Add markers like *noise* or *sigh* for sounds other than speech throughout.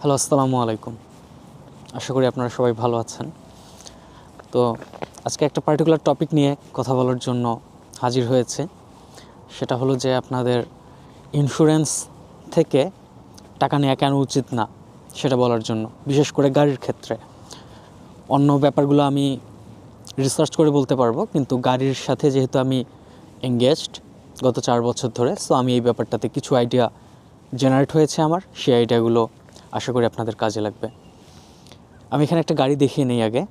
Hello, আসসালামু আলাইকুম। আশা করি আপনারা সবাই ভালো আছেন। তো আজকে একটা পার্টিকুলার টপিক নিয়ে কথা বলার জন্য হাজির হয়েছে। সেটা হলো যে আপনাদের ইন্স্যুরেন্স থেকে টাকা নেওয়া কেন উচিত না, সেটা বলার জন্য, বিশেষ করে গাড়ির ক্ষেত্রে। অন্য ব্যাপারগুলো আমি রিসার্চ করে বলতে পারব, কিন্তু গাড়ির সাথে যেহেতু আমি এঙ্গেজড গত চার বছর ধরে সো আমি এই ব্যাপারটাতে কিছু আইডিয়া জেনারেট হয়েছে আমার। সেই আইডিয়াগুলো আশা করি আপনাদের কাজে লাগবে। আমি এখানে একটা গাড়ি দেখিয়ে নেই আগে।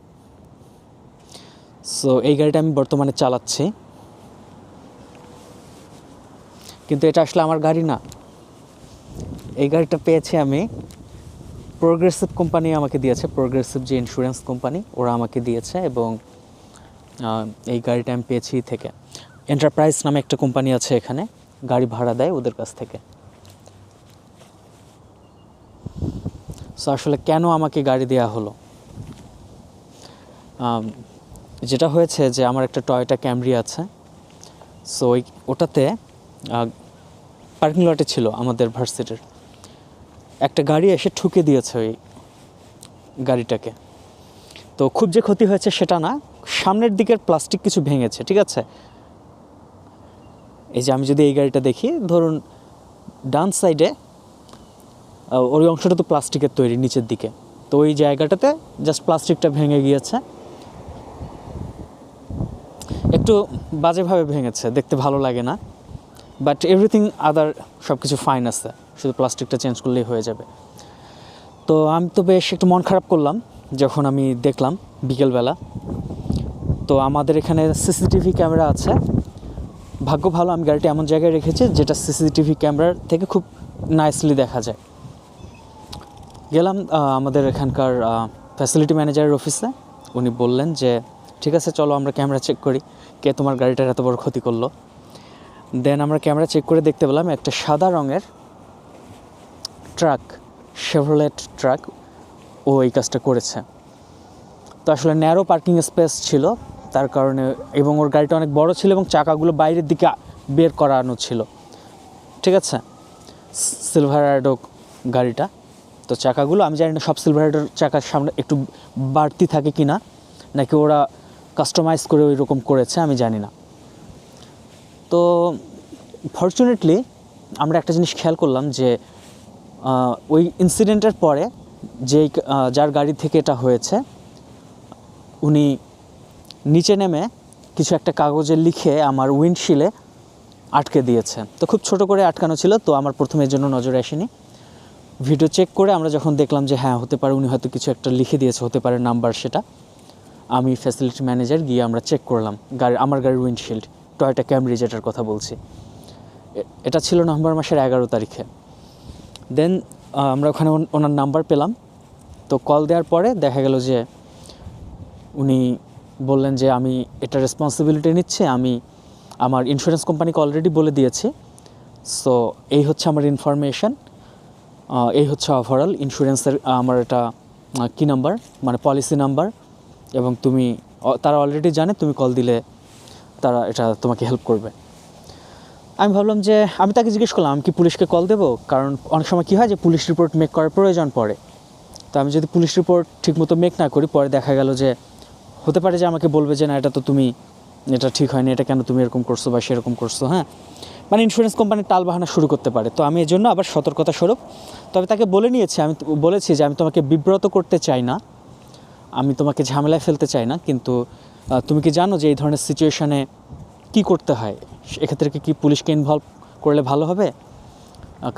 সো এই গাড়িটা আমি বর্তমানে চালাচ্ছি। কিন্তু এটা আসলে আমার গাড়ি না। এই গাড়িটা পেয়েছি আমি। প্রোগ্রেসিভ কোম্পানি আমাকে দিয়েছে। প্রোগ্রেসিভ যে ইন্স্যুরেন্স কোম্পানি ওরা আমাকে দিয়েছে এবং এই গাড়িটা আমি পেয়েছি থেকে। এন্টারপ্রাইজ নামে একটা কোম্পানি আছে এখানে। গাড়ি ভাড়া দেয় ওদের কাছ থেকে। সো আসলে কেন আমাকে গাড়ি দেওয়া হলো? যেটা হয়েছে যে আমার একটা টয়টা ক্যামরি আছে। সো ওই, ওটাতে পার্কিং লটে ছিল আমাদের ভার্সিটির একটা গাড়ি এসে ঠুকে দিয়েছে ওই গাড়িটাকে। তো খুব যে ক্ষতি হয়েছে সেটা না, সামনের দিকের প্লাস্টিক কিছু ভেঙেছে, ঠিক আছে? এই যে আমি যদি এই গাড়িটা দেখি, ধরুন, ডান সাইডে ওই অংশটা তো প্লাস্টিকের তৈরি নিচের দিকে। তো ওই জায়গাটাতে জাস্ট প্লাস্টিকটা ভেঙে গিয়েছে। একটু বাজেভাবে ভেঙেছে, দেখতে ভালো লাগে না। বাট এভরিথিং আদার সব কিছু ফাইন আছে, শুধু প্লাস্টিকটা চেঞ্জ করলেই হয়ে যাবে। তো আমি তো বেশ একটু মন খারাপ করলাম, যখন আমি দেখলাম বিকেলবেলা। তো আমাদের এখানে সিসিটিভি ক্যামেরা আছে। ভাগ্য ভালো, আমি গাড়িটি এমন জায়গায় রেখেছি, যেটা সিসিটিভি ক্যামেরার থেকে খুব নাইসলি দেখা যায়। গেলাম আমাদের এখানকার ফ্যাসিলিটি ম্যানেজারের অফিসে উনি বললেন যে, ঠিক আছে, চলো আমরা ক্যামেরা চেক করি, কে তোমার গাড়িটার এত বড় ক্ষতি করল? দেন আমরা ক্যামেরা চেক করে দেখতে পেলাম একটা সাদা রঙের ট্রাক শেভরলেট ট্রাক ও এই কাজটা করেছে। তো আসলে ন্যারো পার্কিং স্পেস ছিল, তার কারণে এবং ওর গাড়িটা অনেক বড় ছিল এবং চাকাগুলো বাইরের দিকে বের করানো ছিল। ঠিক আছে? সিলভারাডো গাড়িটা। তো চাকাগুলো আমি জানি না সব সিলভারাডোর চাকার সামনে একটু বাড়তি থাকে কি না নাকি ওরা কাস্টমাইজ করে ওই রকম করেছে আমি জানি না। তো ফর্চুনেটলি আমরা একটা জিনিস খেয়াল করলাম যে ওই ইনসিডেন্টের পরে আহ, যার গাড়ি থেকে এটা হয়েছে উনি নিচে নেমে কিছু একটা কাগজে লিখে আমার উইন্ডশিলে আটকে দিয়েছে। তো খুব ছোট করে আটকানো ছিল তো আমার প্রথমে জন্য নজরে আসেনি। ভিডিও চেক করে আমরা যখন দেখলাম যে হ্যাঁ হতে পারে উনি হয়তো কিছু একটা লিখে দিয়েছে, হতে পারে নাম্বার সেটা, আমি ফ্যাসিলিটি ম্যানেজার গিয়ে আমরা চেক করলাম। গাড়ি, আমার গাড়ির উইন্ডশিল্ড টয়টা ক্যামরি যেটার কথা বলছি। এটা ছিল নভেম্বর মাসের এগারো তারিখে। দেন আমরা ওখানে ওন- ওনার নাম্বার পেলাম। তো কল দেওয়ার পরে দেখা গেল যে উনি বললেন যে আমি এটা রেসপন্সিবিলিটি নিচ্ছি, আমি আমার ইন্স্যুরেন্স কোম্পানিকে অলরেডি বলে দিয়েছি। সো এই হচ্ছে আমার ইনফরমেশন এই হচ্ছে ওভারঅল ইন্স্যুরেন্সের আমার এটা কি নাম্বার মানে পলিসি নাম্বার এবং তুমি তারা অলরেডি জানে, তুমি কল দিলে তারা এটা তোমাকে হেল্প করবে। আমি ভাবলাম যে, আমি তাকে জিজ্ঞেস করলাম, আমি কি পুলিশকে কল দেবো? কারণ অনেক সময় কী হয় যে পুলিশ রিপোর্ট মেক করার প্রয়োজন পড়ে। তো আমি যদি পুলিশ রিপোর্ট ঠিকমতো মেক না করি, পরে দেখা গেল যে, হতে পারে যে আমাকে বলবে যে, না, এটা তো তুমি, এটা ঠিক হয়নি, এটা কেন তুমি এরকম করছ বা সেরকম করছ? হ্যাঁ? মানে ইন্স্যুরেন্স কোম্পানি টাল বাহানা শুরু করতে পারে। তো আমি এর জন্য আবার সতর্কতা স্বরূপ। তবে তাকে বলে নিয়েছি, আমি বলেছি যে আমি তোমাকে বিব্রত করতে চাই না। আমি তোমাকে ঝামেলায় ফেলতে চাই না, কিন্তু তুমি কি জানো যে এই ধরনের সিচুয়েশানে কি করতে হয়? এক্ষেত্রে কি পুলিশকে ইনভলভ করলে ভালো হবে?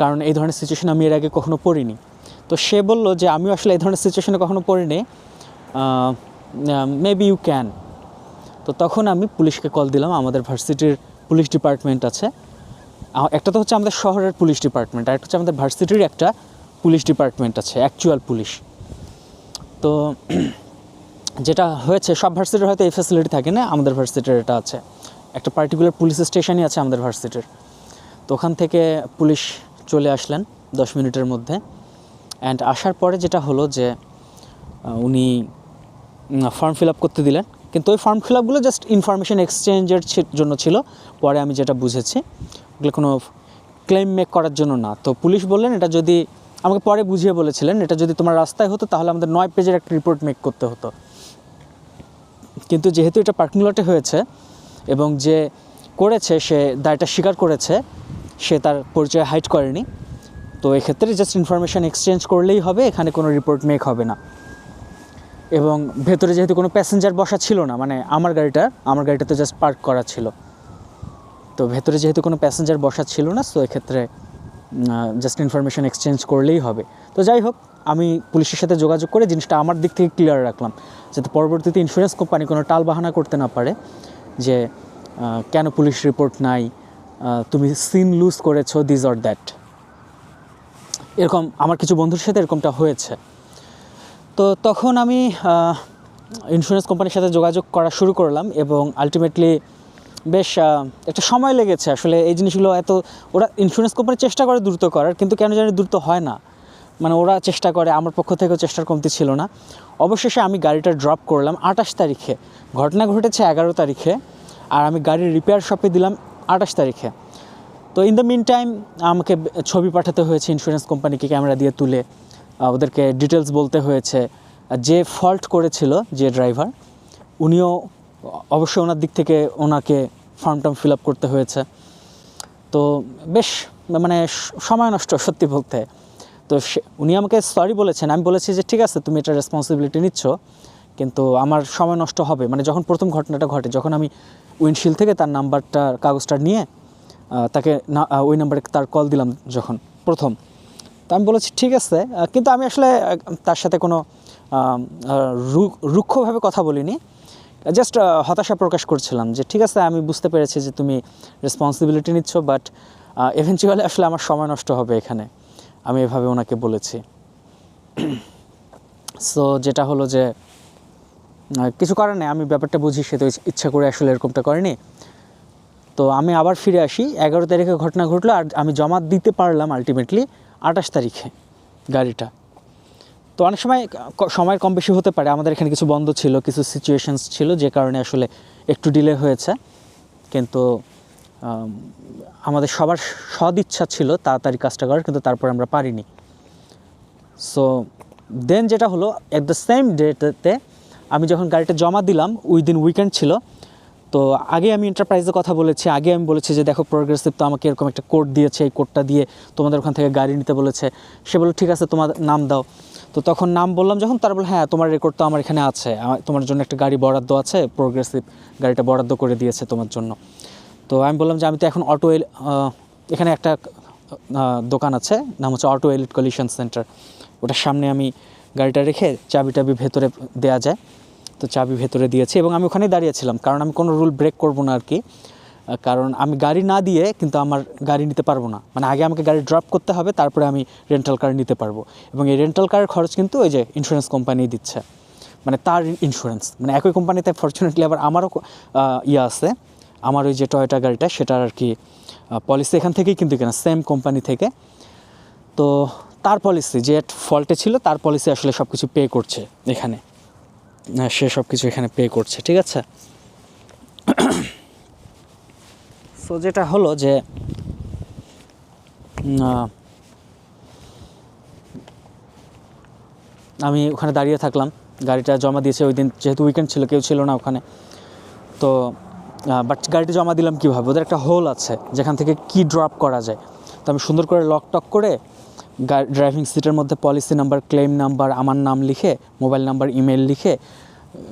কারণ এই ধরনের সিচুয়েশন আমি এর আগে কখনো পড়িনি। তো সে বলল যে, আমিও আসলে এই ধরনের সিচুয়েশনে কখনো পড়িনি। মেবি ইউ ক্যান তো তখন আমি পুলিশকে কল দিলাম। আমাদের ভার্সিটির পুলিশ ডিপার্টমেন্ট আছে। একটা তো হচ্ছে আমাদের শহরের পুলিশ ডিপার্টমেন্ট, আর একটা হচ্ছে আমাদের ভার্সিটির একটা পুলিশ ডিপার্টমেন্ট আছে অ্যাকচুয়াল পুলিশ। তো *clears throat* যেটা হয়েছে, সব ভার্সিটির হয়তো এই ফ্যাসিলিটি থাকে না, আমাদের ভার্সিটির এটা আছে। একটা পার্টিকুলার পুলিশ স্টেশনই আছে আমাদের ভার্সিটির। তো ওখান থেকে পুলিশ চলে আসলেন দশ মিনিটের মধ্যে। অ্যান্ড আসার পরে যেটা হলো যে উনি ফর্ম ফিল আপ করতে দিলেন। কিন্তু ওই ফর্ম ফিল আপগুলো জাস্ট ইনফরমেশন এক্সচেঞ্জের জন্য ছিল, পরে আমি যেটা বুঝেছি ওগুলো কোনো ক্লেম মেক করার জন্য না। তো পুলিশ বললেন, এটা যদি আমাকে পরে বুঝিয়ে বলেছিলেন, এটা যদি তোমার রাস্তায় হতো, তাহলে আমাদের নয় পেজের একটা রিপোর্ট মেক করতে হতো। কিন্তু যেহেতু এটা পার্কিং লটে হয়েছে এবং যে করেছে, সে দায়টা স্বীকার করেছে, সে তার পরিচয় হাইড করেনি। তো এক্ষেত্রে জাস্ট ইনফরমেশান এক্সচেঞ্জ করলেই হবে, এখানে কোনো রিপোর্ট মেক হবে না। এবং ভেতরে যেহেতু কোনো প্যাসেঞ্জার বসা ছিল না মানে আমার গাড়িটা আমার গাড়িটা তো জাস্ট পার্ক করা ছিল। তো ভেতরে যেহেতু কোনো প্যাসেঞ্জার বসা ছিল না সো এক্ষেত্রে জাস্ট ইনফরমেশান এক্সচেঞ্জ করলেই হবে। তো যাই হোক, আমি পুলিশের সাথে যোগাযোগ করে জিনিসটা আমার দিক থেকে ক্লিয়ার রাখলাম, যাতে পরবর্তীতে ইন্স্যুরেন্স কোম্পানি কোনো টাল বাহানা করতে না পারে যে কেন পুলিশ রিপোর্ট নাই তুমি সিন লুজ করেছ দিস অর দ্যাট এরকম, আমার কিছু বন্ধুর সাথে এরকমটা হয়েছে। তো তখন আমি ইন্স্যুরেন্স কোম্পানির সাথে যোগাযোগ করা শুরু করলাম এবং আলটিমেটলি বেশ একটা সময় লেগেছে আসলে এই জিনিসগুলো এত, ওরা ইন্স্যুরেন্স কোম্পানি চেষ্টা করে দ্রুত করার, কিন্তু কেন জানি দ্রুত হয় না। মানে ওরা চেষ্টা করে, আমার পক্ষ থেকেও চেষ্টার কমতি ছিল না। অবশেষে আমি গাড়িটা ড্রপ করলাম আঠাশ তারিখে। ঘটনা ঘটেছে এগারো তারিখে, আর আমি গাড়ির রিপেয়ার শপে দিলাম আঠাশ তারিখে। তো ইন দ্য মিন টাইম আমাকে ছবি পাঠাতে হয়েছে ইন্স্যুরেন্স কোম্পানিকে ক্যামেরা দিয়ে তুলে। ওদেরকে ডিটেলস বলতে হয়েছে। যে ফল্ট করেছিল যে ড্রাইভার উনিও অবশ্যই ওনার দিক থেকে ওনাকে ফর্ম টর্ম ফিল আপ করতে হয়েছে। তো বেশ মানে সময় নষ্ট, সত্যি বলতে। তো উনি আমাকে সরি বলেছেন। আমি বলেছি যে, ঠিক আছে, তুমি এটা রেসপন্সিবিলিটি নিচ্ছ, কিন্তু আমার সময় নষ্ট হবে। মানে যখন প্রথম ঘটনাটা ঘটে, যখন আমি উইন্ডশিল থেকে তার নাম্বারটা, কাগজটা নিয়ে তাকে না ওই নাম্বারে তার কল দিলাম যখন, প্রথম। তো আমি বলেছি, ঠিক আছে। কিন্তু আমি আসলে তার সাথে কোনো রুক্ষভাবে কথা বলিনি। জাস্ট হতাশা প্রকাশ করছিলাম যে ঠিক আছে, আমি বুঝতে পেরেছি যে তুমি রেসপন্সিবিলিটি নিচ্ছ বাট এভেনচুয়ালি আসলে আমার সময় নষ্ট হবে এখানে। আমি এভাবে ওনাকে বলেছি। *clears throat* সো যেটা হলো যে কিছু কারণে আমি ব্যাপারটা বুঝি, সে তো ইচ্ছা করে আসলে এরকমটা করেনি। তো আমি আবার ফিরে আসি, এগারো তারিখে ঘটনা ঘটলো, আর আমি জমা দিতে পারলাম আলটিমেটলি আঠাশ তারিখে গাড়িটা। তো অনেক সময় ক- সময় কম বেশি হতে পারে। আমাদের এখানে কিছু বন্ধ ছিল, কিছু সিচুয়েশনস ছিল, যে কারণে আসলে একটু ডিলে হয়েছে। কিন্তু আমাদের সবার সদিচ্ছা ছিল তাড়াতাড়ি কাজটা করার, কিন্তু তারপর আমরা পারিনি। সো দেন যেটা হলো অ্যাট দ্য সেম ডেটেতে আমি যখন গাড়িটা জমা দিলাম উইদিন উইকেন্ড ছিল, তো আগে আমি এন্টারপ্রাইজের কথা বলেছি, আগে আমি বলেছি যে, দেখো প্রোগ্রেসিভ তো আমাকে এরকম একটা কোড দিয়েছে, এই কোডটা দিয়ে তোমাদের ওখান থেকে গাড়ি নিতে বলেছে। সে বলল, ঠিক আছে, তোমার নাম দাও। তো তখন নাম বললাম যখন, তারা বলল হ্যাঁ তোমার রেকর্ড তো আমার এখানে আছে। তোমার জন্য একটা গাড়ি বরাদ্দ আছে প্রোগ্রেসিভ গাড়িটা বরাদ্দ করে দিয়েছে তোমার জন্য। তো আমি বললাম যে, আমি তো এখন অটো এখানে একটা দোকান আছে, নাম হচ্ছে অটো এলিট কলিশন সেন্টার ওটার সামনে আমি গাড়িটা রেখে চাবি টাবি ভেতরে দেওয়া যায়। তো চাবি ভেতরে দিয়েছি এবং আমি ওখানেই দাঁড়িয়েছিলাম কারণ আমি কোনো রুল ব্রেক করব না আর কি। কারণ আমি গাড়ি না দিয়ে কিন্তু আমার গাড়ি নিতে পারব না। মানে আগে আমাকে গাড়ি ড্রপ করতে হবে, তারপরে আমি রেন্টাল কার নিতে পারব। এবং এই রেন্টাল কারের খরচ কিন্তু ওই যে ইন্স্যুরেন্স কোম্পানি দিচ্ছে। মানে তার ইন্স্যুরেন্স মানে একই কোম্পানিতে ফর্চুনেটলি আবার আমারও ইয়ে আছে। আমার ওই যে টয়োটা গাড়িটা, সেটার আর কি পলিসি এখান থেকেই কিন্তু কেনা সেম কোম্পানি থেকে। তো তার পলিসি যে ফল্টে ছিল, তার পলিসি আসলে সব কিছু পে করছে এখানে। সে সব কিছু এখানে পে করছে, ঠিক আছে? সো যেটা হলো যে আমি ওখানে দাঁড়িয়ে থাকলাম। গাড়িটা জমা দিয়েছে ওই দিন, যেহেতু উইকেন্ড ছিল, কেউ ছিল না ওখানে। তো বাট গাড়িটা জমা দিলাম কীভাবে? ওদের একটা হোল আছে, যেখান থেকে কি ড্রপ করা যায়। তো আমি সুন্দর করে লক টক করে ড্রাইভিং সিটের মধ্যে পলিসি নাম্বার ক্লেম নাম্বার আমার নাম লিখে মোবাইল নাম্বার ইমেল লিখে,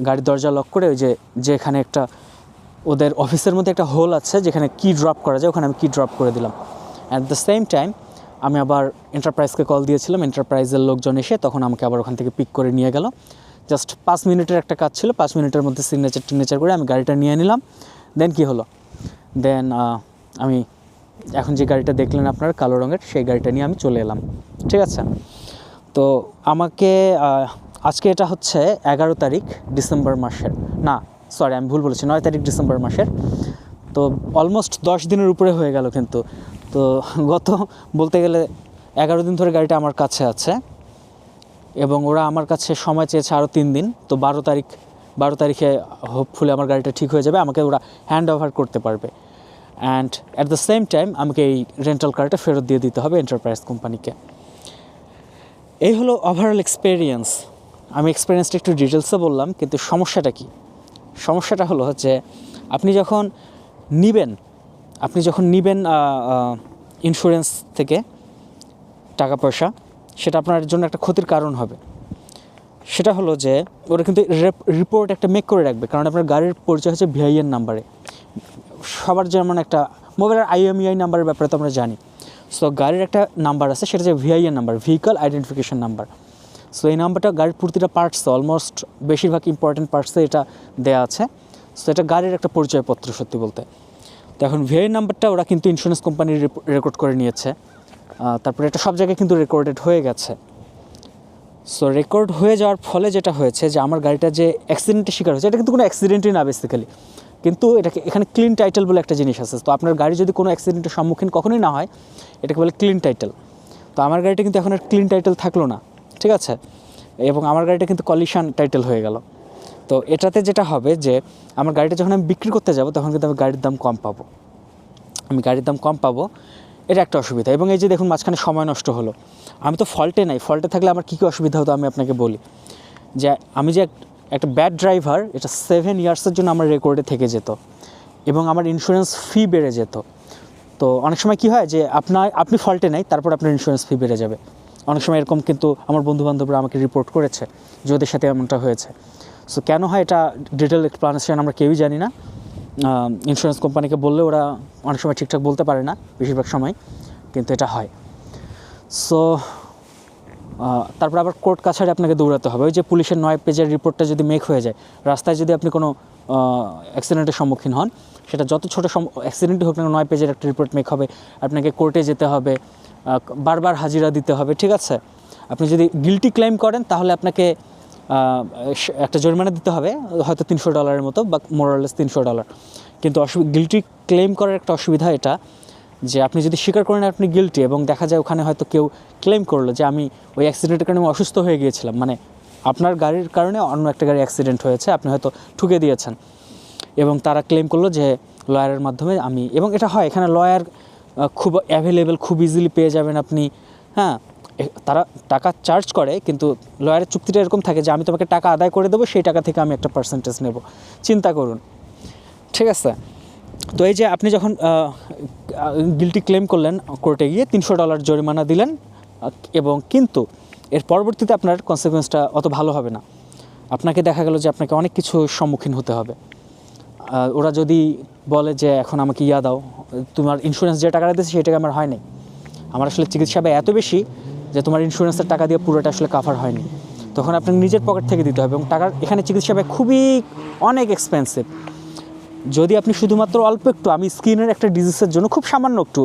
গাড়ির দরজা লক করে ওই যে, যেখানে একটা ওদের অফিসের মধ্যে একটা হোল আছে যেখানে কি ড্রপ করা যায়, ওখানে আমি কি ড্রপ করে দিলাম। অ্যাট দ্য সেম টাইম আমি আবার এন্টারপ্রাইজকে কল দিয়েছিলাম এন্টারপ্রাইজের লোকজন এসে তখন আমাকে আবার ওখান থেকে পিক করে নিয়ে গেল। জাস্ট পাঁচ মিনিটের একটা কাজ ছিল, পাঁচ মিনিটের মধ্যে সিগনেচার টিগনেচার করে আমি গাড়িটা নিয়ে নিলাম। দেন কি হলো? দেন আমি এখন যে গাড়িটা দেখলেন আপনার, কালো রঙের, সেই গাড়িটা নিয়ে আমি চলে এলাম। ঠিক আছে? তো আমাকে আজকে এটা হচ্ছে এগারো তারিখ, ডিসেম্বর মাসের। না সরি আমি ভুল বলেছি, নয় তারিখ ডিসেম্বর মাসের। তো অলমোস্ট দশ দিনের উপরে হয়ে গেল কিন্তু। তো গত, বলতে গেলে এগারো দিন ধরে গাড়িটা আমার কাছে আছে। এবং ওরা আমার কাছে সময় চেয়েছে আরও তিন দিন। তো বারো তারিখ, বারো তারিখে হোপফুলি আমার গাড়িটা ঠিক হয়ে যাবে, আমাকে ওরা হ্যান্ড ওভার করতে পারবে। And at the same time আমাকে এই রেন্টাল কারটা ফেরত দিয়ে দিতে হবে এন্টারপ্রাইজ কোম্পানিকে এই হলো ওভারঅল এক্সপেরিয়েন্স আমি এক্সপিরিয়েন্সটা একটু ডিটেলসে বললাম, কিন্তু সমস্যাটা কি? সমস্যাটা হলো হচ্ছে আপনি যখন নিবেন, আপনি যখন নিবেন ইন্স্যুরেন্স থেকে টাকা পয়সা, সেটা আপনার জন্য একটা ক্ষতির কারণ হবে। সেটা হলো যে ওরা কিন্তু রিপোর্ট একটা মেক করে রাখবে, কারণ আপনার গাড়ির পরিচয় হচ্ছে ভিআইএন নাম্বারে সবার যেমন একটা, মোবাইলের আইএমইআই নাম্বারের ব্যাপারে তো আমরা জানি। সো গাড়ির একটা নাম্বার আছে, সেটা হচ্ছে VIN number vehicle identification number so এই নাম্বারটা গাড়ির প্রতিটা পার্টসে অলমোস্ট বেশিরভাগ ইম্পর্টেন্ট পার্টসে এটা দেওয়া আছে। সো এটা গাড়ির একটা পরিচয়পত্র সত্যি বলতে। তো এখন ভিআই নাম্বারটা ওরা কিন্তু ইন্স্যুরেন্স কোম্পানির রেকর্ড করে নিয়েছে। তারপরে এটা সব জায়গায় কিন্তু রেকর্ডেড হয়ে গেছে। সো রেকর্ড হয়ে যাওয়ার ফলে যেটা হয়েছে যে আমার গাড়িটা যে অ্যাক্সিডেন্টের শিকার হয়েছে, এটা কিন্তু কোনো অ্যাক্সিডেন্টই না বেসিক্যালি কিন্তু এটাকে, এখানে ক্লিন টাইটেল বলে একটা জিনিস আছে। তো আপনার গাড়ি যদি কোনো অ্যাক্সিডেন্টের সম্মুখীন কখনোই না হয়, এটাকে বলে ক্লিন টাইটেল তো আমার গাড়িটা কিন্তু এখন আর ক্লিন টাইটেল থাকল না। ঠিক আছে? এবং আমার গাড়িটা কিন্তু কলিশন টাইটেল হয়ে গেল। তো এটাতে যেটা হবে যে, আমার গাড়িটা যখন আমি বিক্রি করতে যাব, তখন কিন্তু আমি গাড়ির দাম কম পাবো। আমি গাড়ির দাম কম পাবো, এটা একটা অসুবিধা। এবং এই যে দেখুন, মাঝখানে সময় নষ্ট হলো। আমি তো ফল্টে নাই। ফল্টে থাকলে আমার কী কী অসুবিধা হতো আমি আপনাকে বলি। যে, আমি যে এক- একটা ব্যাড ড্রাইভার এটা সেভেন ইয়ার্সের জন্য আমার রেকর্ডে থেকে যেত। এবং আমার ইন্স্যুরেন্স ফি বেড়ে যেত। তো অনেক সময় কি হয় যে, আপনার, আপনি ফল্টে নাই, তারপর আপনার ইন্স্যুরেন্স ফি বেড়ে যাবে। অনেক সময় এরকম কিন্তু আমার বন্ধুবান্ধবরা আমাকে রিপোর্ট করেছে যে ওদের সাথে এমনটা হয়েছে। সো কেন হয় এটা ডিটেল এক্সপ্লানেশন আমরা কেউই জানি না। ইন্স্যুরেন্স কোম্পানিকে বললে ওরা অনেক সময় ঠিকঠাক বলতে পারে না, বেশিরভাগ সময় কিন্তু এটা হয়। সো তারপর আবার কোর্ট কাছাড়ে আপনাকে দৌড়াতে হবে। ওই যে পুলিশের নয় পেজের রিপোর্টটা যদি মেক হয়ে যায়, রাস্তায় যদি আপনি কোনো অ্যাক্সিডেন্টের সম্মুখীন হন, সেটা যত ছোটো অ্যাক্সিডেন্টই হোক না নয় পেজের একটা রিপোর্ট মেক হবে। আপনাকে কোর্টে যেতে হবে। বারবার হাজিরা দিতে হবে, ঠিক আছে? আপনি যদি গিলটি ক্লেম করেন, তাহলে আপনাকে একটা জরিমানা দিতে হবে, হয়তো তিনশো ডলারের মতো বা মোরালেস তিনশো ডলার কিন্তু অসুবিধা গিলটি ক্লেম করার একটা অসুবিধা এটা, যে আপনি যদি স্বীকার করেন আপনি গিলটি এবং দেখা যায় ওখানে হয়তো কেউ ক্লেম করল যে আমি ওই অ্যাক্সিডেন্টের কারণে আমি অসুস্থ হয়ে গিয়েছিলাম। মানে আপনার গাড়ির কারণে অন্য একটা গাড়ি অ্যাক্সিডেন্ট হয়েছে, আপনি হয়তো ঠুকে দিয়েছেন। এবং তারা ক্লেম করল যে লয়ারের মাধ্যমে আমি, এবং এটা হয়, এখানে লয়ার খুব অ্যাভেলেবেল খুব ইজিলি পেয়ে যাবেন আপনি। হ্যাঁ তারা টাকা চার্জ করে, কিন্তু লয়ারের চুক্তিটা এরকম থাকে যে, আমি তোমাকে টাকা আদায় করে দেবো, সেই টাকা থেকে আমি একটা পার্সেন্টেজ নেব। চিন্তা করুন। ঠিক আছে? তো এই যে আপনি যখন গিলটি ক্লেম করলেন কোর্টে গিয়ে, তিনশো ডলার জরিমানা দিলেন, এবং কিন্তু এর পরবর্তীতে আপনার কনসিকুয়েন্সটা অত ভালো হবে না। আপনাকে দেখা গেল যে আপনাকে অনেক কিছু সম্মুখীন হতে হবে। ওরা যদি বলে যে এখন আমাকে ইয়া দাও, তোমার ইন্স্যুরেন্স যে টাকাটা দিয়েছে সেই টাকা আমার হয়নি আমার আসলে চিকিৎসা ব্যয় এত বেশি যে তোমার ইন্স্যুরেন্সের টাকা দিয়ে পুরোটা আসলে কাভার হয়নি। তখন আপনাকে নিজের পকেট থেকে দিতে হবে এবং টাকার, এখানে চিকিৎসা ব্যয় খুবই অনেক এক্সপেন্সিভ যদি আপনি শুধুমাত্র অল্প একটু, আমি স্কিনের একটা ডিজিজের জন্য খুব সামান্য একটু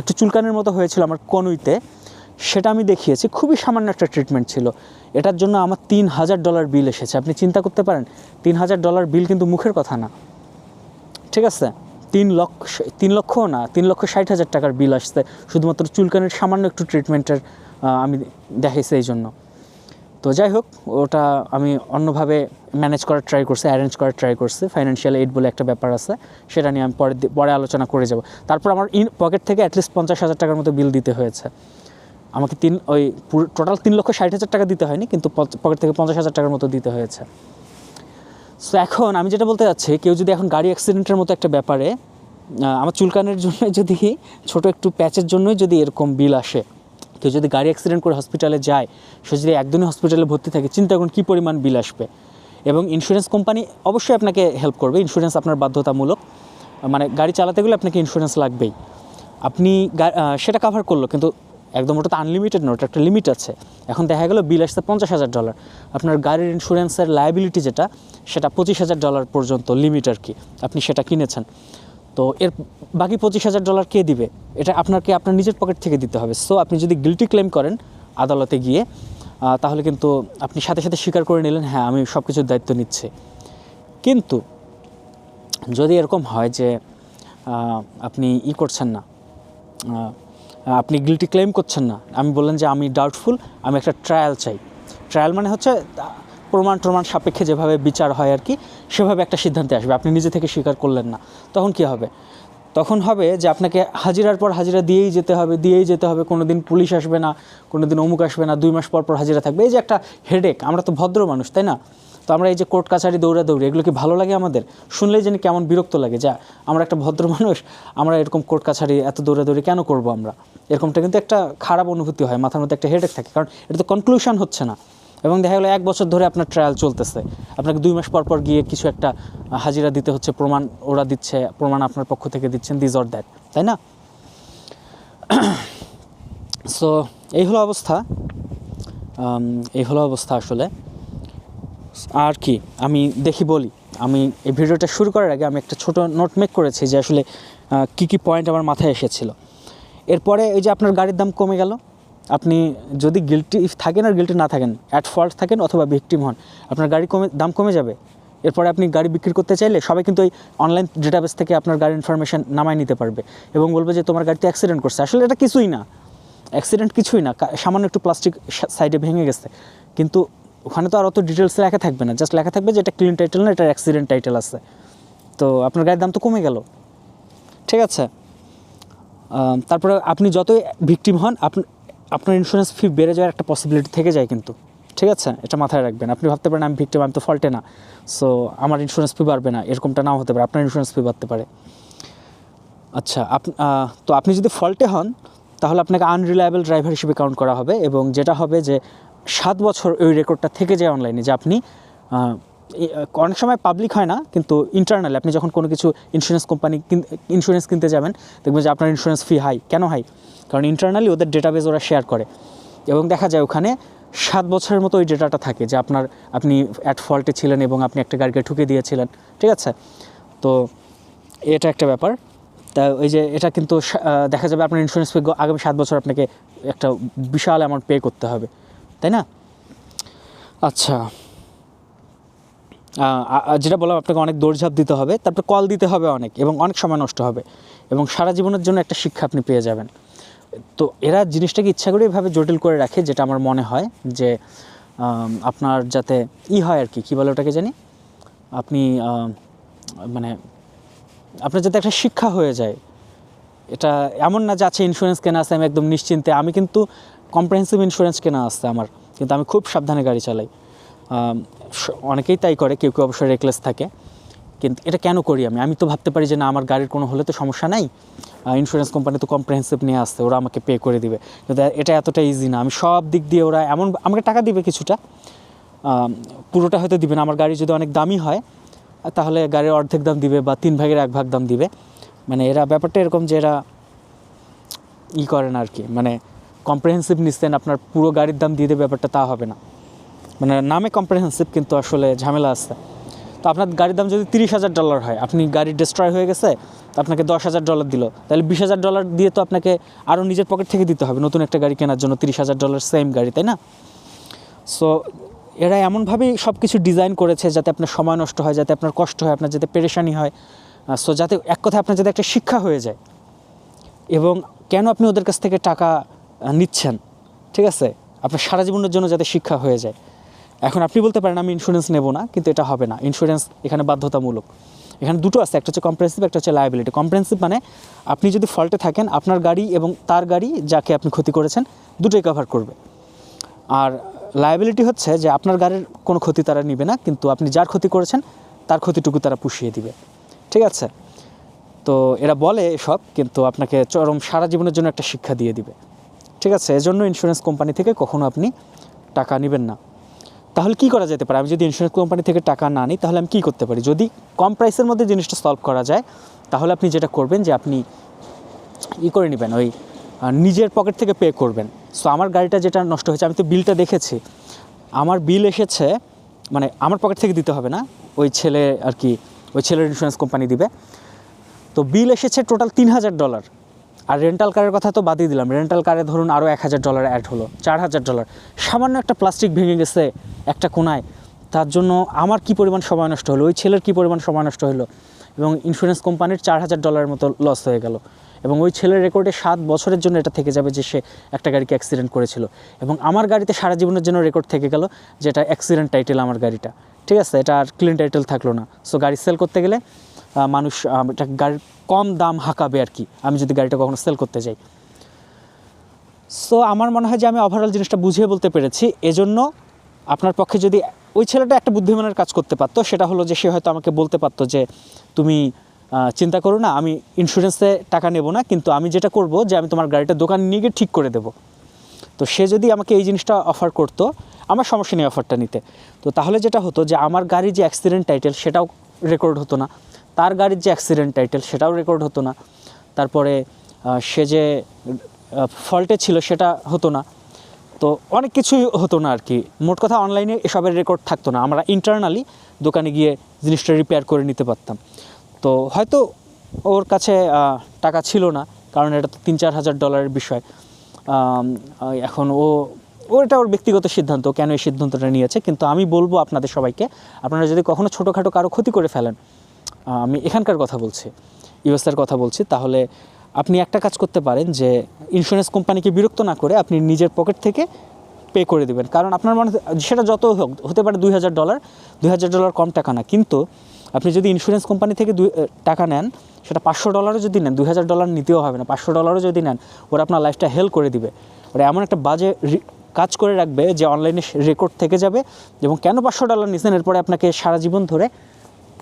একটু চুলকানের মতো হয়েছিল আমার কনুইতে, সেটা আমি দেখিয়েছি, খুবই সামান্য একটা ট্রিটমেন্ট ছিল। এটার জন্য আমার তিন হাজার ডলার বিল এসেছে। আপনি চিন্তা করতে পারেন, তিন হাজার ডলার বিল কিন্তু মুখের কথা না। ঠিক আছে? তিন লক্ষ তিন লক্ষ না, তিন লক্ষ ষাট হাজার টাকার বিল আসছে। শুধুমাত্র চুলকানির সামান্য একটু ট্রিটমেন্টের আমি দেখাইছি এই জন্য তো যাই হোক, ওটা আমি অন্যভাবে ম্যানেজ করার ট্রাই করছি অ্যারেঞ্জ করার ট্রাই করছি। ফাইন্যান্সিয়াল এইড বলে একটা ব্যাপার আছে, সেটা নিয়ে আমি পরে পরে আলোচনা করে যাব। তারপর আমার ইন পকেট থেকে অ্যাটলিস্ট পঞ্চাশ হাজার টাকার মতো বিল দিতে হয়েছে। আমাকে তিন, ওই টোটাল তিন লক্ষ ষাট হাজার টাকা দিতে হয়নি, কিন্তু পকেট থেকে পঞ্চাশ হাজার টাকার মতো দিতে হয়েছে। সো এখন আমি যেটা বলতে যাচ্ছি, কেউ যদি এখন গাড়ি অ্যাক্সিডেন্টের মতো একটা ব্যাপারে আমার চুলকানের জন্য *laughs* যদি, ছোট একটু প্যাচের জন্যই যদি এরকম বিল আসে, কেউ যদি গাড়ি অ্যাক্সিডেন্ট করে হসপিটালে যায়, সে যদি একদিনই হসপিটালে ভর্তি থাকে, চিন্তা করুন কী পরিমাণ বিল আসবে। এবং ইন্স্যুরেন্স কোম্পানি অবশ্যই আপনাকে হেল্প করবে ইন্স্যুরেন্স আপনার বাধ্যতামূলক। মানে গাড়ি চালাতে গেলে আপনাকে ইন্স্যুরেন্স লাগবেই। আপনি সেটা কাভার করল, কিন্তু একদম ওটা তো আনলিমিটেড না ওটা একটা লিমিট আছে। এখন দেখা গেলো বিল আসছে পঞ্চাশ হাজার ডলার আপনার গাড়ির ইন্স্যুরেন্সের লায়াবিলিটি যেটা, সেটা পঁচিশ হাজার ডলার পর্যন্ত লিমিট আর কি, আপনি সেটা কিনেছেন। তো এর বাকি পঁচিশ হাজার ডলার কে দিবে? এটা আপনাকে আপনার নিজের পকেট থেকে দিতে হবে। সো আপনি যদি গিলটি ক্লেম করেন আদালতে গিয়ে তাহলে কিন্তু আপনি সাথে সাথে স্বীকার করে নিলেন হ্যাঁ আমি সব কিছুর দায়িত্ব নিচ্ছি। কিন্তু, যদি এরকম হয় যে আপনি ই করছেন না আপনি গিলটি ক্লেম করছেন না। আমি বললেন যে আমি ডাউটফুল আমি একটা ট্রায়াল চাই। ট্রায়াল মানে হচ্ছে প্রমাণ প্রমাণ সাপেক্ষে যেভাবে বিচার হয় আর কি, সেভাবে একটা সিদ্ধান্তে আসবে। আপনি নিজে থেকে স্বীকার করলেন না। তখন কি হবে? তখন হবে যে আপনাকে হাজিরার পর হাজিরা দিয়েই যেতে হবে, দিয়েই যেতে হবে। কোনো দিন পুলিশ আসবে না কোনো দিন অমুক আসবে না, দুই মাস পর পর হাজিরা থাকবে। এই যে একটা হেডেক আমরা তো ভদ্র মানুষ, তাই না? তো আমরা এই যে কোর্ট কাছারি দৌড়াদৌড়ি এগুলো কি ভালো লাগে আমাদের? শুনলেই যেন কেমন বিরক্ত লাগে, যা, আমরা একটা ভদ্র মানুষ, আমরা এরকম কোর্ট কাছারি এত দৌড়াদৌড়ি কেন করব আমরা? এরকমটা কিন্তু একটা খারাপ অনুভূতি হয়, মাথার মধ্যে একটা হেডেক থাকে, কারণ এটা তো কনক্লুশন হচ্ছে না। এবং দেখা গেলো এক বছর ধরে আপনার ট্রায়াল চলতেছে, আপনাকে দুই মাস পর পর গিয়ে কিছু একটা হাজিরা দিতে হচ্ছে, প্রমাণ ওরা দিচ্ছে, প্রমাণ আপনার পক্ষ থেকে দিচ্ছেন দিজ অর দ্যাট তাই না? *clears throat* সো এই হলো অবস্থা এই হলো অবস্থা আসলে। আর কি, আমি দেখি বলি। আমি এই ভিডিওটা শুরু করার আগে আমি একটা ছোট নোট মেক করেছি যে আসলে কি কি পয়েন্ট আমার মাথায় এসেছিল। এরপরে ওই যে আপনার গাড়ির দাম কমে গেল, আপনি যদি গিলটি থাকেন আর গিলটি না থাকেন অ্যাট ফল্ট থাকেন অথবা ভিকটিম হন, আপনার গাড়ি কমে, দাম কমে যাবে। এরপরে আপনি গাড়ি বিক্রি করতে চাইলে সবাই কিন্তু ওই অনলাইন ডেটাবেস থেকে আপনার গাড়ির ইনফরমেশন নামায় নিতে পারবে এবং বলবে যে তোমার গাড়িতে অ্যাক্সিডেন্ট করছে। আসলে এটা কিছুই না। অ্যাক্সিডেন্ট কিছুই না। সামান্য একটু প্লাস্টিক সাইডে ভেঙে গেছে। কিন্তু ওখানে তো আর অত ডিটেলস লেখা থাকবে না। জাস্ট লেখা থাকবে যে এটা ক্লিন টাইটেল না, এটা অ্যাক্সিডেন্ট টাইটেল আছে। তো আপনার গাড়ির দাম তো কমে গেল। ঠিক আছে? তারপরে আপনি যতই ভিকটিম হন, আপনি, আপনার ইন্স্যুরেন্স ফি বেড়ে যাওয়ার একটা পসিবিলিটি থেকে যায় কিন্তু। ঠিক আছে? এটা মাথায় রাখবেন। আপনি ভাবতে পারেন আমি ভিকটিম আমি তো ফল্টে না। সো আমার ইন্স্যুরেন্স ফি বাড়বে না। এরকমটা নাও হতে পারে। আপনার ইন্স্যুরেন্স ফি বাড়তে পারে। আচ্ছা আপ তো আপনি যদি ফল্টে হন, তাহলে আপনাকে আনরিলায়েবল ড্রাইভার হিসেবে কাউন্ট করা হবে এবং যেটা হবে যে সাত বছর ওই রেকর্ডটা থেকে যায় অনলাইনে যে আপনি অনেক সময় পাবলিক হয় না, কিন্তু ইন্টারনালি আপনি যখন কোনো কিছু ইন্স্যুরেন্স কোম্পানি ইন্স্যুরেন্স কিনতে যাবেন, দেখবেন যে আপনার ইন্স্যুরেন্স ফি হাই কেন হাই কারণ ইন্টারনালি ওদের ডেটাবেস ওরা শেয়ার করে। এবং দেখা যায় ওখানে সাত বছরের মতো ওই ডেটাটা থাকে যে আপনার, আপনি অ্যাট ফল্টে ছিলেন এবং আপনি একটা গাড়িকে ঠুকে দিয়েছিলেন। ঠিক আছে? তো এটা একটা ব্যাপার। তা ওই যে এটা কিন্তু দেখা যাবে আপনার ইন্স্যুরেন্স আগামী সাত বছর আপনাকে একটা বিশাল অ্যামাউন্ট পে করতে হবে। তাই না? আচ্ছা। যেটা বললাম, আপনাকে অনেক দৌড়ঝাঁপ দিতে হবে, তারপর কল দিতে হবে অনেক, এবং অনেক সময় নষ্ট হবে, এবং সারা জীবনের জন্য একটা শিক্ষা আপনি পেয়ে যাবেন। তো এরা জিনিসটাকে ইচ্ছা করে এভাবে জটিল করে রাখে, যেটা আমার মনে হয় যে আপনার যাতে ই হয় আর কি, কী বলে ওটাকে জানি? আপনি মানে আপনার যাতে একটা শিক্ষা হয়ে যায়। এটা এমন না যে আছে ইন্স্যুরেন্স কেনা আছে, আমি একদম নিশ্চিন্তে। আমি কিন্তু কম্প্রিহেন্সিভ ইন্স্যুরেন্স কেনা আছে আমার, কিন্তু আমি খুব সাবধানে গাড়ি চালাই। অনেকেই তাই করে, কেউ কেউ অবশ্যই রেকলেস থাকে। কিন্তু এটা কেন করি আমি? আমি তো ভাবতে পারি যে না, আমার গাড়ির কোনো হলে তো সমস্যা নাই। ইন্স্যুরেন্স কোম্পানি তো কম্প্রিহেন্সিভ নিয়ে আসতে ওরা আমাকে পে করে দিবে। কিন্তু এটা এতটা ইজি না। আমি সব দিক দিয়ে ওরা এমন, আমাকে টাকা দিবে কিছুটা। পুরোটা হয়তো দিবে না। আমার গাড়ি যদি অনেক দামি হয়, তাহলে গাড়ির অর্ধেক দাম দিবে বা তিন ভাগের এক ভাগ দাম দিবে। মানে এরা ব্যাপারটা এরকম যে এরা ই করে না আর কি। মানে কম্প্রিহেন্সিভ নিচ্ছেন আপনার পুরো গাড়ির দাম দিয়ে দেবে ব্যাপারটা, তা হবে না। মানে নামে কম্প্রিহেন্সিভ কিন্তু আসলে ঝামেলা আছে। তো আপনার গাড়ির দাম যদি তিরিশ হাজার ডলার হয়, আপনি গাড়ি ডিস্ট্রয় হয়ে গেছে, তো আপনাকে দশ হাজার ডলার দিল। তাহলে বিশ হাজার ডলার দিয়ে তো আপনাকে আরও নিজের পকেট থেকে দিতে হবে, নতুন একটা গাড়ি কেনার জন্য তিরিশ হাজার ডলার সেম গাড়ি, তাই না? সো এরা এমনভাবেই সব কিছু ডিজাইন করেছে যাতে আপনার সময় নষ্ট হয়, যাতে আপনার কষ্ট হয়, আপনার যাতে পেরেশানি হয়। সো যাতে এক কথায় আপনার যাতে একটা শিক্ষা হয়ে যায়। এবং কেন আপনি ওদের কাছ থেকে টাকা নিচ্ছেন। ঠিক আছে? আপনার সারা জীবনের জন্য যাতে শিক্ষা হয়ে যায়। এখন আপনি বলতে পারেন, আমি ইন্স্যুরেন্স নেব না, কিন্তু এটা হবে না। ইন্স্যুরেন্স এখানে বাধ্যতামূলক। এখানে দুটো আছে, একটা হচ্ছে কম্প্রেহেন্সিভ একটা হচ্ছে লায়াবিলিটি কম্প্রেহেন্সিভ মানে আপনি যদি ফল্টে থাকেন, আপনার গাড়ি এবং তার গাড়ি যাকে আপনি ক্ষতি করেছেন, দুটোই কভার করবে। আর লায়াবিলিটি হচ্ছে যে আপনার গাড়ির কোনো ক্ষতি তারা নেবে না, কিন্তু আপনি যার ক্ষতি করেছেন, তার ক্ষতিটুকু তারা পুষিয়ে দিবে। ঠিক আছে? তো এরা বলে এসব, কিন্তু আপনাকে চরম সারা জীবনের জন্য একটা শিক্ষা দিয়ে দিবে। ঠিক আছে, এজন্য ইন্স্যুরেন্স কোম্পানি থেকে কখনো আপনি টাকা নেবেন না। তাহলে কি করা যেতে পারে? আমি যদি ইন্স্যুরেন্স কোম্পানি থেকে টাকা না নিই, তাহলে আমি কী করতে পারি? যদি কম প্রাইসের মধ্যে জিনিসটা সলভ করা যায়, তাহলে আপনি যেটা করবেন যে আপনি ই করে নেবেন, ওই নিজের পকেট থেকে পে করবেন। সো আমার গাড়িটা যেটা নষ্ট হয়েছে, আমি তো বিলটা দেখেছি। আমার বিল এসেছে মানে আমার পকেট থেকে দিতে হবে না, ওই ছেলে আর কি, ওই ছেলের ইন্স্যুরেন্স কোম্পানি দিবে। তো বিল এসেছে টোটাল তিন হাজার ডলার আর রেন্টাল কারের কথা তো বাদই দিলাম। রেন্টাল কারে ধরুন আরও এক হাজার ডলার অ্যাড হলো, চার হাজার ডলার সামান্য একটা প্লাস্টিক ভেঙে গেছে একটা কোনায়, তার জন্য আমার কি পরিমাণ সময় নষ্ট হলো? ওই ছেলের কি পরিমাণ সময় নষ্ট হলো? এবং ইন্স্যুরেন্স কোম্পানির চার হাজার ডলারের মতো লস হয়ে গেল। এবং ওই ছেলের রেকর্ডে সাত বছরের জন্য এটা থেকে যাবে যে সে একটা গাড়িকে অ্যাক্সিডেন্ট করেছিল। এবং আমার গাড়িতে সারা জীবনের জন্য রেকর্ড থেকে গেল যেটা অ্যাক্সিডেন্ট টাইটেল আমার গাড়িটা। ঠিক আছে, এটা আর ক্লিন টাইটেল থাকল না। সো গাড়ি সেল করতে গেলে মানুষ এটা গাড়ির কম দাম হাঁকাবে আর কি, আমি যদি গাড়িটা কখনো সেল করতে যাই। সো আমার মনে হয় যে আমি ওভারঅল জিনিসটা বুঝিয়ে বলতে পেরেছি, এজন্য আপনার পক্ষে যদি ওই ছেলেটা একটা বুদ্ধিমানের কাজ করতে পারতো, সেটা হলো যে সে হয়তো আমাকে বলতে পারতো যে, তুমি চিন্তা করো না, আমি ইন্স্যুরেন্সে টাকা নেব না, কিন্তু আমি যেটা করব যে আমি তোমার গাড়িটা দোকান নিয়ে গিয়ে ঠিক করে দেবো। তো সে যদি আমাকে এই জিনিসটা অফার করতো, আমার সমস্যা নেই অফারটা নিতে। তো তাহলে যেটা হতো যে আমার গাড়ির যে অ্যাক্সিডেন্ট টাইটেল সেটাও রেকর্ড হতো না। তার গাড়ির যে অ্যাক্সিডেন্ট টাইটেল সেটাও রেকর্ড হতো না। তারপরে সে যে ফল্টে ছিল সেটা হতো না। তো অনেক কিছুই হতো না আর কি মোট কথা অনলাইনে এসবের রেকর্ড থাকতো না। আমরা ইন্টারনালি দোকানে গিয়ে জিনিসটা রিপেয়ার করে নিতে পারতাম। তো হয়তো ওর কাছে টাকা ছিল না, কারণ এটা তো তিন চার হাজার ডলারের বিষয়। এখন ও ও এটা ওর ব্যক্তিগত সিদ্ধান্ত, কেন এই সিদ্ধান্তটা নিয়েছে? কিন্তু আমি বলব আপনাদের সবাইকে, আপনারা যদি কখনও ছোটোখাটো কারও ক্ষতি করে ফেলেন আমি এখানকার কথা বলছি ইউএসএর কথা বলছি, তাহলে আপনি একটা কাজ করতে পারেন যে ইন্স্যুরেন্স কোম্পানিকে বিরক্ত না করে আপনি নিজের পকেট থেকে পে করে দেবেন। কারণ আপনার মনে সেটা যত হোক, হতে পারে দুই হাজার ডলার দুই হাজার ডলার কম টাকা না, কিন্তু আপনি যদি ইন্স্যুরেন্স কোম্পানি থেকে দুই টাকা নেন, সেটা পাঁচশো ডলারও যদি নেন, দুই হাজার ডলার নিতেও হবে না, পাঁচশো ডলারও যদি নেন, ওরা আপনার লাইফটা হেল্প করে দিবে। ওরা এমন একটা বাজে কাজ করে রাখবে যে অনলাইনে রেকর্ড থেকে যাবে এবং কেন পাঁচশো ডলার নিছেন, এরপরে আপনাকে সারা জীবন ধরে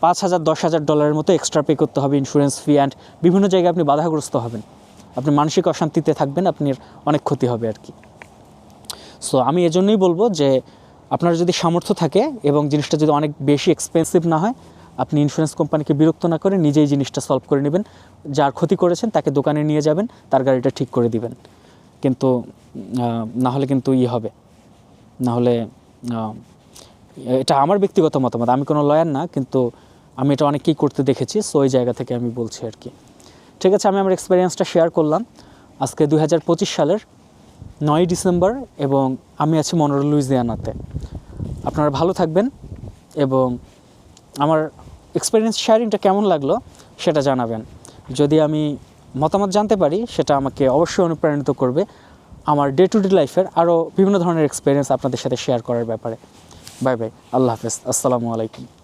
পাঁচ হাজার, দশ হাজার ডলারের মতো এক্সট্রা পে করতে হবে ইন্স্যুরেন্স ফি অ্যান্ড বিভিন্ন জায়গায় আপনি বাধাগ্রস্ত হবেন। আপনি মানসিক অশান্তিতে থাকবেন, আপনার অনেক ক্ষতি হবে আর কি। সো আমি এজন্যই বলব যে, আপনার যদি সামর্থ্য থাকে এবং জিনিসটা যদি অনেক বেশি এক্সপেন্সিভ না হয়, আপনি ইন্স্যুরেন্স কোম্পানিকে বিরক্ত না করে নিজেই জিনিসটা সলভ করে নেবেন। যার ক্ষতি করেছেন, তাকে দোকানে নিয়ে যাবেন, তার গাড়িটা ঠিক করে দিবেন। কিন্তু না হলে কিন্তু ই হবে। না হলে এটা আমার ব্যক্তিগত মতামত। আমি কোনো লয়ার না, কিন্তু আমি এটা অনেকেই করতে দেখেছি সো ওই জায়গা থেকে আমি বলছি আর কি। ঠিক আছে, আমি আমার এক্সপিরিয়েন্সটা শেয়ার করলাম। আজকে দু হাজার পঁচিশ সালের নয়ই ডিসেম্বর এবং আমি আছি মনোর লুইজিয়ানাতে। আপনারা ভালো থাকবেন এবং আমার এক্সপিরিয়েন্স শেয়ারিংটা কেমন লাগল সেটা জানাবেন। যদি আমি মতামত জানতে পারি, সেটা আমাকে অবশ্যই অনুপ্রাণিত করবে আমার ডে টু ডে লাইফের আরও বিভিন্ন ধরনের এক্সপিরিয়েন্স আপনাদের সাথে শেয়ার করার ব্যাপারে। বাই বাই আল্লাহ হাফেজ। আসসালামু আলাইকুম।